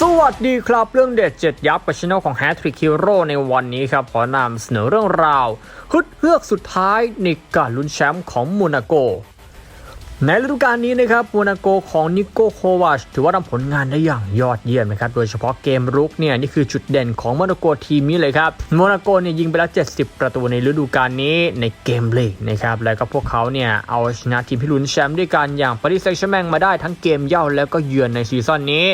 สวัสดีครับเรื่องเด็ดเจ็ดยับกับช anel ของ h a t t r i c k Hero ในวันนี้ครับ ขอนำเสนอเรื่องราวฮึดเฮือกสุดท้ายในการลุ้นแชมป์ของโมนาโก ในฤดูกาลนี้นะครับโมนาโกของนิโกโควาชถือว่าทำผลงานได้อย่างยอดเยี่ยมนะครับ โดยเฉพาะเกมรุกเนี่ยนี่คือจุดเด่นของโมนาโกทีมนี้เลยครับโมนาโกเนี่ยยิงไปแล้ว 70 ประตูในฤดูกาลนี้ในเกมลีกนะครับแล้วก็พวกเขาเนี่ยเอาชนะทีมที่ลุ้นแชมป์ด้วยกันอย่างปารีสแซงต์แชร์แมงมาได้ทั้งเกมเย่าแล้วก็เยือนในซีซั่นนี้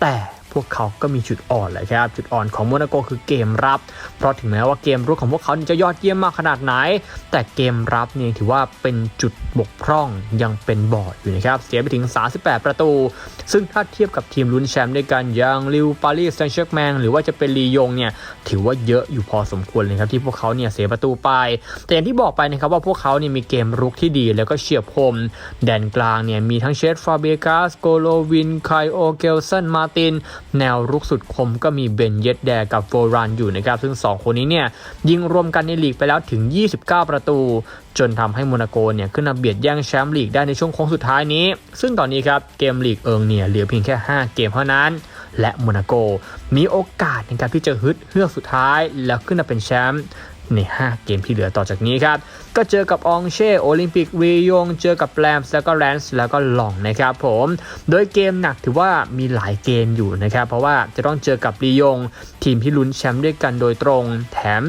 แต่ พวกเขาก็มีจุดอ่อนแหละครับ จุดอ่อนของโมนาโกคือเกมรับ เพราะถึงแม้ว่าเกมรุกของพวกเขาจะยอดเยี่ยมมากขนาดไหน แต่เกมรับเนี่ยถือว่าเป็นจุดบกพร่องยังเป็นบอดอยู่นะครับ เสียไปถึง 38 ประตู ซึ่งถ้าเทียบกับทีมลุ้นแชมป์ด้วยกันอย่างลิวปารีสแซงต์แชร์แมงหรือว่าจะเป็นลียงเนี่ยถือว่าเยอะอยู่พอสมควรเลยครับที่พวกเขาเนี่ยเสียประตูไป แต่อย่างที่บอกไปนะครับว่าพวกเขาเนี่ยมีเกมรุกที่ดีแล้วก็เฉียบคมแดนกลางเนี่ยมีทั้งเชฟฟาเบกาสโกโลวินไคโอเกลสันมาติน แนวรุกสุดคมก็มีเบนเยดแดกับโฟรันอยู่นะครับ ซึ่ง 2 คนนี้เนี่ยยิงรวมกันในลีกไปแล้วถึง 29 ประตู จนทำให้โมนาโกเนี่ยขึ้นมาเบียดแย่งแชมป์ลีกได้ในช่วงโค้งสุดท้ายนี้ ซึ่งตอนนี้ครับเกมลีกเอิงเนี่ยเหลือเพียงแค่ 5 เกมเท่านั้น และโมนาโกมีโอกาสในการที่จะฮึดเฮือกสุดท้าย แล้วขึ้นมาเป็นแชมป์ ใน 5 เกมที่เหลือต่อจากนี้ครับ ก็เจอกับองเช่โอลิมปิกรียง เจอกับแรมส์แล้วก็แรนส์แล้วก็หลองนะครับผม โดยเกมหนักถือว่ามีหลายเกมอยู่นะครับ เพราะว่าจะต้องเจอกับรียง ทีมที่ลุ้นแชมป์ด้วยกันโดยตรง แถม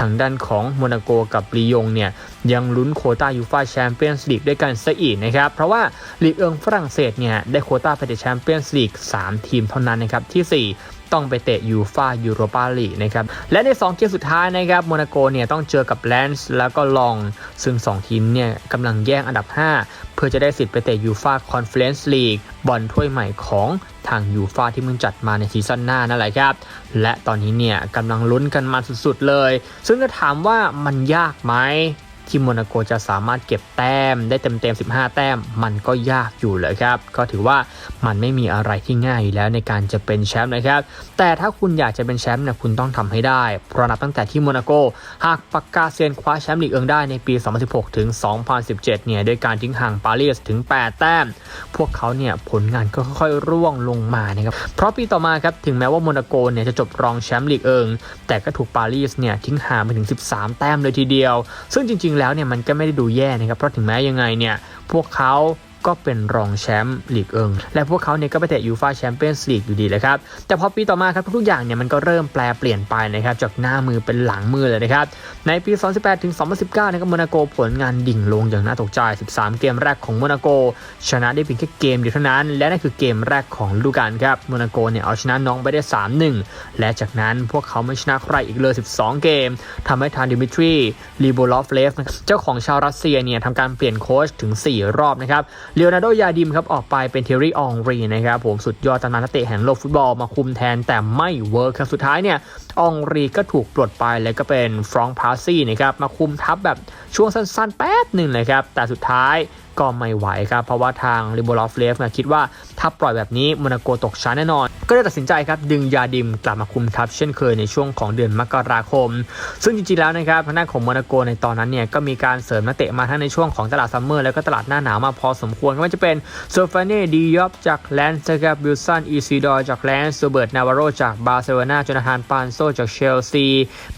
ทางด้านของโมนาโกกับลียงเนี่ย ยังลุ้นโควต้ายูฟาแชมเปี้ยนส์ลีกด้วยกันซะอีกนะครับ เพราะว่าลีกเอิงฝรั่งเศสเนี่ยได้โควต้าไปในแชมเปี้ยนส์ลีก3ทีมเท่านั้นนะครับที่ 4ต้องไปเตะยูฟายูโรปาลีกนะครับ และใน 2 เกมสุดท้ายนะครับโมนาโกเนี่ยต้องเจอกับแลนส์แล้วก็ลอง ซึ่ง 2 ทีมเนี่ยกำลังแย่งอันดับ 5 เพื่อจะได้สิทธิ์ไปเตะยูฟาคอนเฟอเรนซ์ลีกบอลถ้วยใหม่ของทางยูฟาที่มึงจัดมาในซีซั่นหน้านั่นแหละครับ และตอนนี้เนี่ยกำลังลุ้นกันมาสุดๆเลย ซึ่งถ้าถามว่ามันยากไหม ที่โมนาโกจะสามารถเก็บแต้มได้เต็มๆ15 แต้ม มันก็ยากอยู่เลยครับ ก็ถือว่ามันไม่มีอะไรที่ง่ายอยู่แล้วในการจะเป็นแชมป์นะครับ แต่ถ้าคุณอยากจะเป็นแชมป์เนี่ยคุณต้องทำให้ได้ เพราะนับตั้งแต่ที่โมนาโก หากปากกาเซียนคว้าแชมป์ลีกเอิงได้ในปี 2016 ถึง 2017 เนี่ยด้วยการทิ้งห่างปารีสถึง 8 แต้ม พวกเขาเนี่ยผลงานก็ค่อยๆร่วงลงมานะครับ เพราะปีต่อมาครับถึงแม้ว่าโมนาโกเนี่ยจะจบรองแชมป์ลีกเอิง แต่ก็ถูกปารีสเนี่ยทิ้งห่างไปถึง 13 แต้มเลยทีเดียว ซึ่งจริงๆแล้วเนี่ยมันก็ไม่ได้ดูแย่นะครับเพราะถึงแม้ยังไงเนี่ยพวกเขา ก็เป็นรองแชมป์ลีกเอิง และพวกเขาเนี่ยก็ไปเตะยูฟาแชมเปี้ยนส์ลีกอยู่ดีเลยครับ แต่พอปีต่อมาครับทุกๆอย่างเนี่ยมันก็เริ่มแปลเปลี่ยนไปนะครับจากหน้ามือเป็นหลังมือเลยนะครับ ในปี 2018 ถึง 2019นะครับโมนาโกผลงานดิ่งลงอย่างน่าตกใจ 13 เกมแรกของโมนาโก ชนะได้เพียงแค่เกมเดียวเท่านั้น และนั่นคือเกมแรกของฤดูกาลครับโมนาโกเนี่ยเอาชนะน้องไปได้ 3-1 และจากนั้นพวกเขาไม่ชนะใครอีกเลย 12 เกมทำให้ทางดิมิทรีลีโบลอฟเลฟเจ้าของชาวรัสเซียเนี่ยทำการเปลี่ยนโค้ชถึง 4 รอบนะครับเลโอนาร์โด ยาดิมครับออกไปเป็นเทอรี่อองรีนะครับผมสุดยอดตำนานนักเตะแห่งโลกฟุตบอลมาคุมแทนแต่ไม่เวิร์คครับสุดท้ายเนี่ยอองรีก็ถูกปลดไปแล้วก็เป็นฟรองพาซี่นะครับมาคุมทัพแบบช่วงสั้นๆ แป๊บหนึ่งเลยครับแต่สุดท้าย ก็ไม่ไหวครับ เพราะว่าทางลิโบลอฟเลฟคิดว่าถ้าปล่อยแบบนี้โมนาโกตกชั้นแน่นอน ก็เลยตัดสินใจครับดึงยาดิมกลับมาคุมทัพเช่นเคยในช่วงของเดือนมกราคม ซึ่งจริงๆแล้วนะครับทางด้านของโมนาโกในตอนนั้นเนี่ยก็มีการเสริมนักเตะมาทั้งในช่วงของตลาดซัมเมอร์แล้วก็ตลาดหน้าหนาวมาพอสมควรไม่ว่าจะเป็นโซฟาเน่ดียอบจากแลนส์กับบิลสันอีซีดอร์จากแลนส์โรเบิร์ตนาวาโรจากบาร์เซโลนาจนาธานปานโซจากเชลซี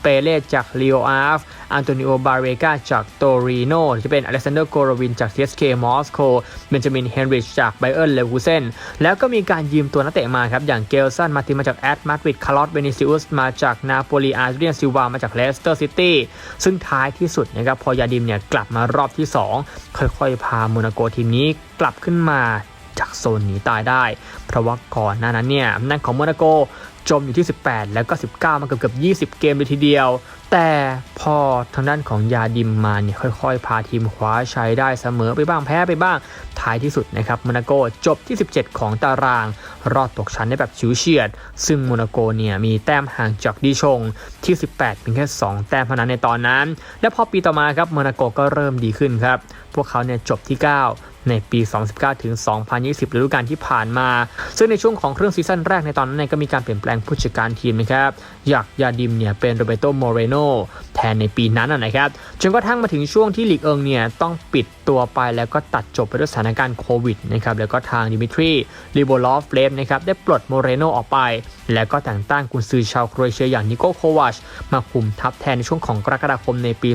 เปเล่จากลีโออาร์ฟอันโตนิโอบาเรกาจากโตริโนที่เป็นอเล็กซานเดอร์โกโรวินจาก CSK มอสโกเบนจามินเฮนริชจากไบเอิร์เลวูเซนแล้วก็มีการยืมตัวนักเตะมาครับ อย่างเกลสันมาติมาจากแอตมาดริดคาร์ลอสเบนิซิอุสมาจากนาโปลีอาร์เรียนซิลวามาจากเลสเตอร์ซิตี้ซึ่งท้ายที่สุดนะครับพอยาดิมเนี่ยกลับมารอบที่ 2 ค่อยๆ พาโมนาโกทีมนี้กลับขึ้นมาจากโซนหนีตายได้ เพราะว่าก่อนหน้านั้นเนี่ยนั่นของโมนาโกจมอยู่ที่ 18 แล้วก็ 19 มาเกือบๆ20 เกมเลยทีเดียว แต่พอทางด้านของยาดิมมาเนี่ยค่อยๆ พาทีมคว้าชัยได้เสมอไปบ้างแพ้ไปบ้างท้ายที่สุดนะครับโมนาโกจบที่ 17 ของตาราง รอดตกชั้นได้แบบชิวเฉียด ซึ่งโมนาโกเนี่ยมีแต้มห่างจากดีชงที่ 18เพียงแค่ 2 แต้มเท่านั้นในตอนนั้น และพอปีต่อมาครับโมนาโกก็เริ่มดีขึ้นครับ พวกเขาเนี่ยจบที่ 9 ในปี 2019 ถึง 2020ฤดูกาลที่ผ่านมา ซึ่งในช่วงของเครื่องซีซั่นแรกในตอนนั้นเนยก็มีการเปลี่ยนแปลงผู้จัดการทีมนะครับอยากยาดิมเนี่ยเป็นโรเบโตโมเรโนแทแทนในปีนั้นนะครับจนกระทั่งมาถึงช่วงที่ลีกเอิงเนี่ยต้องปิดตัวไปแล้วก็ตัดจบไปด้วยสถานการณ์โควิดนะครับแล้วก็ทางดิมิทรีลิโบลอฟเลฟนะครับได้ปลดโมเรโนออกไป แล้วก็แต่งตั้งกุนซือชาวโครเอเชียอย่างนิโกโควาชมาคุมทัพแทนในช่วงของกรกฎาคมในปี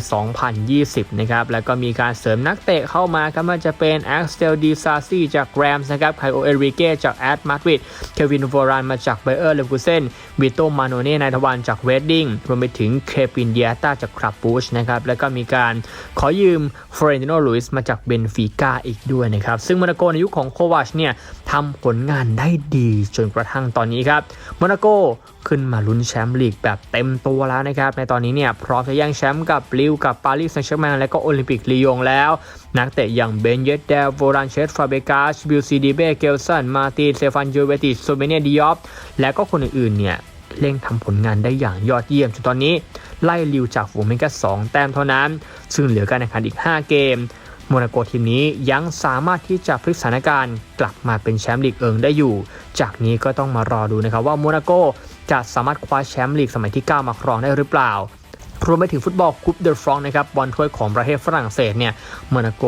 2020 นะครับแล้วก็มีการเสริมนักเตะเข้ามาครับไมันจะเป็นแแอ็กเซลดีซาซีจากแรมส์นะครับไคโอเอริเกจากแอดมาดริดเควินโวรานมาจากเบเออร์เลฟูเซนวิโตมาโนเน่นายทวานจากเวดดิ้งรวมไปถึงเคปินเดียต้าจากคราบูชนะครับแล้วก็มีการขอยืมเฟรนติโนลุยส์มาจากเบนฟิก้าอีกด้วยนะครับซึ่งโมนาโกในยุคของโควาชเนี่ยทำผลงานได้ดีจนกระทั่งตอนนี้ครับโมนาโก ขึ้นมาลุ้นแชมป์ลีกแบบเต็มตัวแล้วนะครับ ในตอนนี้เนี่ยพร้อมจะแย่งแชมป์กับลิวกับปารีสแซงต์แชร์แมงและก็โอลิมปิกลียงแล้ว นักเตะอย่างเบนเยตเดลโวรันเชสฟาเบกาสบิลซีดีเบเกลสันมาตินเซฟานยูเวติสโซเมเนียดิออฟและก็คนอื่นๆเนี่ยเร่งทำผลงานได้อย่างยอดเยี่ยมจนตอนนี้ไล่ลิวจากฝูงเมกา2แต้มเท่านั้น ซึ่งเหลือการแข่งขันอีก 5 เกมโมนาโกทีมนี้ยังสามารถที่จะพลิกสถานการณ์ กลับมาเป็นแชมป์ลีกเอิงได้อยู่ จากนี้ก็ต้องมารอดูนะครับว่าโมนาโก จะสามารถคว้าแชมป์ลีกสมัยที่ 9 มาครองได้หรือเปล่ารวมไปถึงฟุตบอลคุปเดอฟรองนะครับบอลถ้วยของประเทศฝรั่งเศสเนี่ยโมนาโก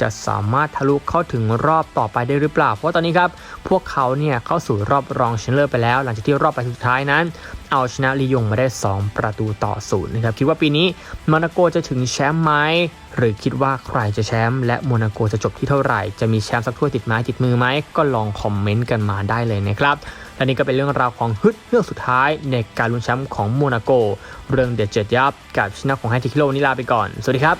จะสามารถทะลุเข้าถึงรอบต่อไปได้หรือเปล่า เพราะตอนนี้ครับ พวกเขาเนี่ยเข้าสู่รอบรองชนะเลิศไปแล้ว หลังจากที่รอบไปสุดท้ายนั้น เอาชนะลียงมาได้ 2 ประตูต่อศูนย์นะครับคิดว่าปีนี้โมนาโกจะถึงแชมป์ไหมหรือคิดว่าใครจะแชมป์และโมนาโกจะจบที่เท่าไหร่ จะมีแชมป์สักถ้วยติดไม้ติดมือไหมก็ลองคอมเมนต์กันมาได้เลยนะครับ และนี่ก็เป็นเรื่องราวของฮึดเรื่องสุดท้ายในการลุ้นแชมป์ของโมนาโก เรื่องเด็ดเจ็ดยับกับชนะของไฮทิคโลนี่ลาไปก่อน สวัสดีครับ